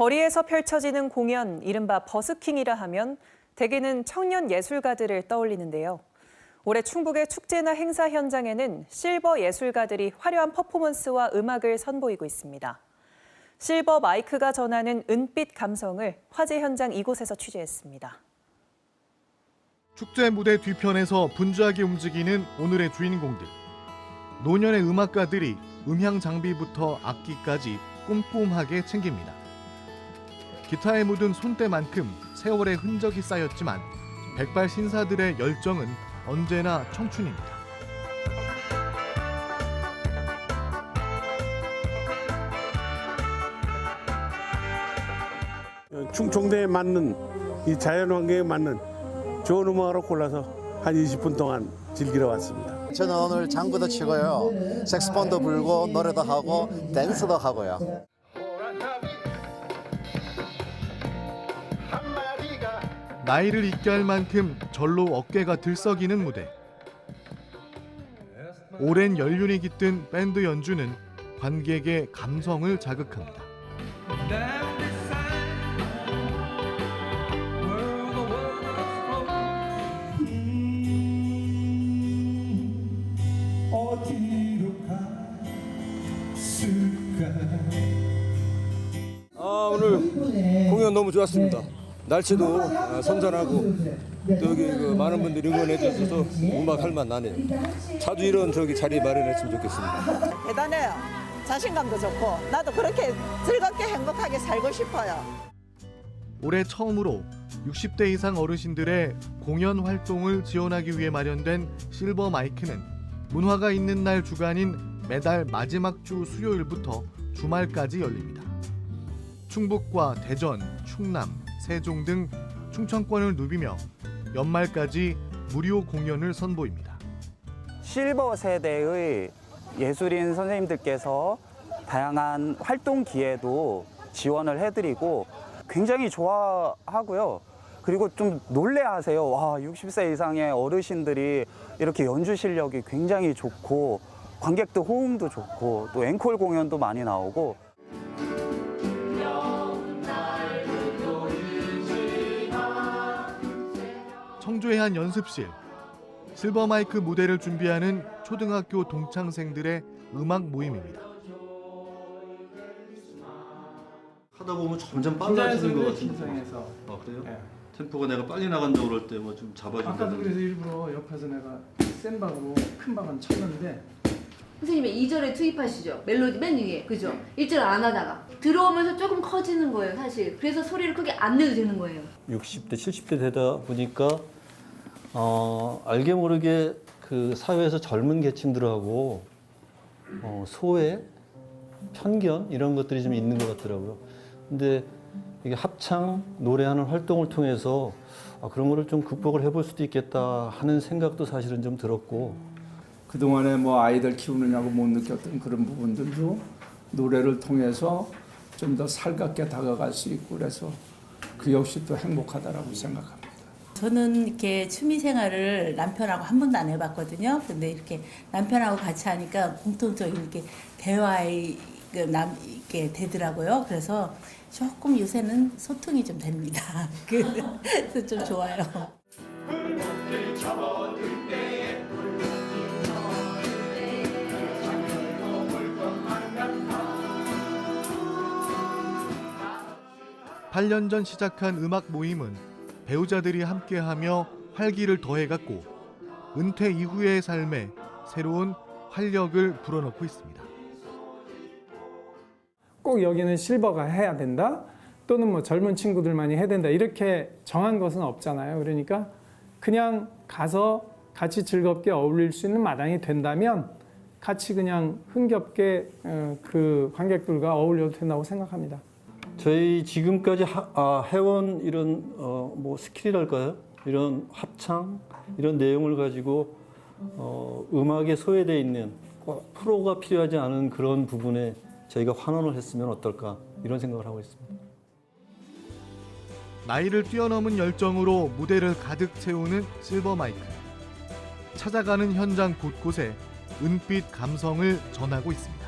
거리에서 펼쳐지는 공연, 이른바 버스킹이라 하면 대개는 청년 예술가들을 떠올리는데요. 올해 충북의 축제나 행사 현장에는 실버 예술가들이 화려한 퍼포먼스와 음악을 선보이고 있습니다. 실버 마이크가 전하는 은빛 감성을 화제 현장 이곳에서 취재했습니다. 축제 무대 뒤편에서 분주하게 움직이는 오늘의 주인공들. 노년의 음악가들이 음향 장비부터 악기까지 꼼꼼하게 챙깁니다. 기타에 묻은 손때만큼 세월의 흔적이 쌓였지만 백발 신사들의 열정은 언제나 청춘입니다. 충청도에 맞는 이 자연 환경에 맞는 좋은 음악으로 골라서 한 20분 동안 즐기러 왔습니다. 저는 오늘 장구도 치고요. 색스폰도 불고 노래도 하고 댄스도 하고요. 나이를 잊게 할 만큼 절로 어깨가 들썩이는 무대. 오랜 연륜이 깃든 밴드 연주는 관객의 감성을 자극합니다. 아 오늘 공연 너무 좋았습니다. 날씨도 아, 선선하고 또 여기 그 많은 분들이 응원해 주셔서 음악 할맛 나네요. 자주 이런 저기 자리 마련했으면 좋겠습니다. 대단해요. 자신감도 좋고 나도 그렇게 즐겁게 행복하게 살고 싶어요. 올해 처음으로 60대 이상 어르신들의 공연 활동을 지원하기 위해 마련된 실버 마이크는 문화가 있는 날 주간인 매달 마지막 주 수요일부터 주말까지 열립니다. 충북과 대전, 충남, 세종 등 충청권을 누비며 연말까지 무료 공연을 선보입니다. 실버 세대의 예술인 선생님들께서 다양한 활동 기회도 지원을 해드리고 굉장히 좋아하고요. 그리고 좀 놀래하세요. 와, 60세 이상의 어르신들이 이렇게 연주 실력이 굉장히 좋고 관객들 호응도 좋고 또 앵콜 공연도 많이 나오고 청주의 한 연습실. 실버 마이크 무대를 준비하는 초등학교 동창생들의 음악 모임입니다. 하다 보면 점점 빨라지는 것 같은데. 아 그래요? 예. 템포가 내가 빨리 나간다고 그럴 때 뭐 좀 아까도 잡아준다든지. 그래서 일부러 옆에서 내가 센 박으로 큰 박은 쳤는데 선생님이 2절에 투입하시죠. 멜로디 맨 위에. 그죠? 1절 안 하다가. 들어오면서 조금 커지는 거예요, 사실. 그래서 소리를 크게 안 내도 되는 거예요. 60대, 70대 되다 보니까 어, 알게 모르게 그 사회에서 젊은 계층들하고 어, 소외, 편견 이런 것들이 좀 있는 것 같더라고요. 근데 이게 합창, 노래하는 활동을 통해서 아, 그런 거를 좀 극복을 해볼 수도 있겠다 하는 생각도 사실은 좀 들었고 그동안에 뭐 아이들 키우느냐고 못 느꼈던 그런 부분들도 노래를 통해서 좀 더 살갑게 다가갈 수 있고 그래서 그 역시 또 행복하다라고 생각합니다. 저는 이렇게 취미 생활을 남편하고 한 번도 안 해봤거든요. 근데 이렇게 남편하고 같이 하니까 공통적인 이렇게 대화의 그남 이렇게 되더라고요. 그래서 조금 요새는 소통이 좀 됩니다. 그래서 좀 좋아요. 팔 년 전 시작한 음악 모임은 배우자들이 함께하며 활기를 더해갔고 은퇴 이후의 삶에 새로운 활력을 불어넣고 있습니다. 꼭 여기는 실버가 해야 된다 또는 뭐 젊은 친구들만이 해야 된다 이렇게 정한 것은 없잖아요. 그러니까 그냥 가서 같이 즐겁게 어울릴 수 있는 마당이 된다면 같이 그냥 흥겹게 어, 그 관객들과 어울려도 된다고 생각합니다. 저희 지금까지 하, 아, 해온 이런 어, 뭐 스킬이랄까요? 이런 합창 이런 내용을 가지고 어, 음악에 소외되어 있는 꼭 프로가 필요하지 않은 그런 부분에 저희가 환원을 했으면 어떨까 이런 생각을 하고 있습니다. 나이를 뛰어넘은 열정으로 무대를 가득 채우는 실버 마이크. 찾아가는 현장 곳곳에 은빛 감성을 전하고 있습니다.